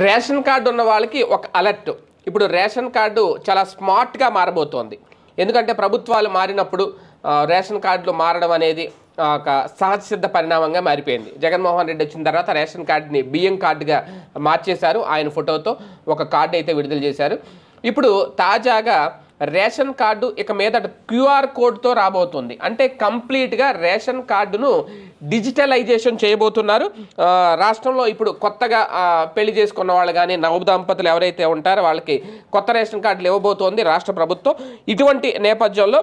Ration card ఉన్న వాళ్ళకి ఒక అలర్ట్. ఇప్పుడు రేషన్ కార్డు చాలా స్మార్ట్గా మారబోతోంది. ఎందుకంటే ప్రభుత్వాలు మారినప్పుడు రేషన్ కార్డులు మారడం అనేది ఒక సహజ సిద్ధ పరిణామంగా మారిపోయింది. జగన్మోహన్ రెడ్డి వచ్చిన తర్వాత రేషన్ కార్డుని బియ్యం కార్డుగా మార్చేశారు ఆయన ఫోటోతో. ఒక కార్డు అయితే విడుదల చేశారు. ఇప్పుడు తాజాగా రేషన్ కార్డు ఇక మీద క్యూఆర్ కోడ్తో రాబోతుంది. అంటే కంప్లీట్గా రేషన్ కార్డును డిజిటలైజేషన్ చేయబోతున్నారు. రాష్ట్రంలో ఇప్పుడు కొత్తగా పెళ్ళి చేసుకున్న వాళ్ళు కానీ నవ దంపతులు ఎవరైతే ఉంటారో వాళ్ళకి కొత్త రేషన్ కార్డులు ఇవ్వబోతోంది రాష్ట్ర ప్రభుత్వం. ఇటువంటి నేపథ్యంలో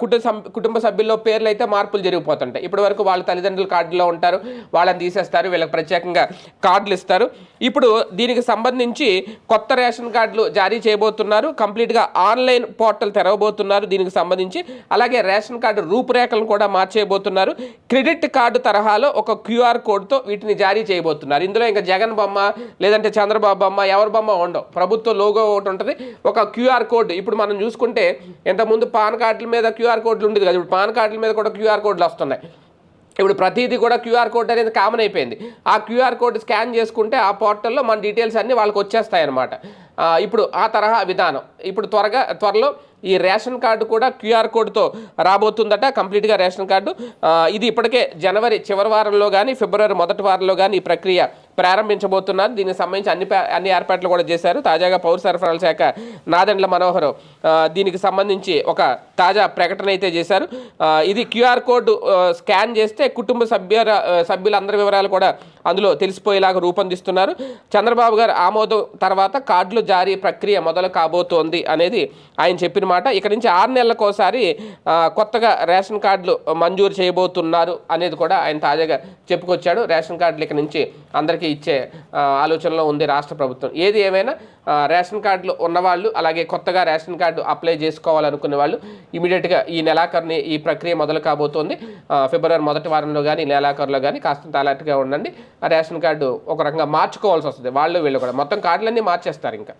కుటుంబ కుటుంబ సభ్యుల్లో పేర్లు అయితే మార్పులు జరిగిపోతుంటాయి. ఇప్పటి వరకు వాళ్ళ తల్లిదండ్రులు కార్డులో ఉంటారు వాళ్ళని తీసేస్తారు వీళ్ళకి ప్రత్యేకంగా కార్డులు ఇస్తారు. ఇప్పుడు దీనికి సంబంధించి కొత్త రేషన్ కార్డులు జారీ చేయబోతున్నారు. కంప్లీట్గా ఆన్లైన్ పోర్టల్ తెరవబోతున్నారు దీనికి సంబంధించి. అలాగే రేషన్ కార్డు రూపురేఖలను కూడా మార్చేయబోతున్నారు. క్రెడిట్ కార్డు తరహాలో ఒక క్యూఆర్ కోడ్తో వీటిని జారీ చేయబోతున్నారు. ఇందులో ఇంకా జగన్ బొమ్మ లేదంటే చంద్రబాబు బొమ్మ ఎవరి బొమ్మ ఉండవు. ప్రభుత్వ లోగో ఒకటి ఉంటుంది. ఒక క్యూఆర్ కోడ్. ఇప్పుడు మనం చూసుకుంటే ఇంతకుముందు పాన్ కార్డుల మీద క్యూఆర్ కోడ్లు ఉండేది కదా. ఇప్పుడు పాన్ కార్డుల మీద కూడా క్యూఆర్ కోడ్లు వస్తున్నాయి. ఇప్పుడు ప్రతిదీ కూడా క్యూఆర్ కోడ్ అనేది కామన్ అయిపోయింది. ఆ క్యూఆర్ కోడ్ స్కాన్ చేసుకుంటే ఆ పోర్టల్లో మన డీటెయిల్స్ అన్నీ వాళ్ళకి వచ్చేస్తాయి అనమాట ఇప్పుడు ఆ తరహా విధానం. ఇప్పుడు త్వరగా త్వరలో ఈ రేషన్ కార్డు కూడా క్యూఆర్ కోడ్తో రాబోతుందట కంప్లీట్గా రేషన్ కార్డు. ఇది ఇప్పటికే జనవరి చివరి వారంలో కానీ ఫిబ్రవరి మొదటి వారంలో కానీ ఈ ప్రక్రియ ప్రారంభించబోతున్నారు. దీనికి సంబంధించి అన్ని అన్ని ఏర్పాట్లు కూడా చేశారు. తాజాగా పౌర సరఫరాల శాఖ నాదెండ్ల మనోహర్ దీనికి సంబంధించి ఒక తాజా ప్రకటన అయితే చేశారు. ఇది క్యూఆర్ కోడ్ స్కాన్ చేస్తే కుటుంబ సభ్య సభ్యులందరి వివరాలు కూడా అందులో తెలిసిపోయేలాగా రూపొందిస్తున్నారు. చంద్రబాబు గారు ఆమోదం తర్వాత కార్డులు జారీ ప్రక్రియ మొదలు కాబోతోంది అనేది ఆయన చెప్పిన మాట. ఇక నుంచి ఆరు నెలలకోసారి కొత్తగా రేషన్ కార్డులు మంజూరు చేయబోతున్నారు అనేది కూడా ఆయన తాజాగా చెప్పుకొచ్చాడు. రేషన్ కార్డులు ఇక నుంచి అందరికీ ఇచ్చే ఆలోచనలో ఉంది రాష్ట్ర ప్రభుత్వం. ఏది ఏమైనా రేషన్ కార్డులు ఉన్నవాళ్ళు అలాగే కొత్తగా రేషన్ కార్డు అప్లై చేసుకోవాలనుకునే వాళ్ళు ఇమీడియట్గా ఈ నెలాఖరుని ఈ ప్రక్రియ మొదలు కాబోతోంది. ఫిబ్రవరి మొదటి వారంలో కానీ నెలాఖరులో కానీ కాస్తంత అలర్ట్గా ఉండండి. ఆ రేషన్ కార్డు ఒక రకంగా మార్చుకోవాల్సి వస్తుంది. వాళ్ళు వీళ్ళు కూడా మొత్తం కార్డులన్నీ మార్చేస్తారు ఇంకా.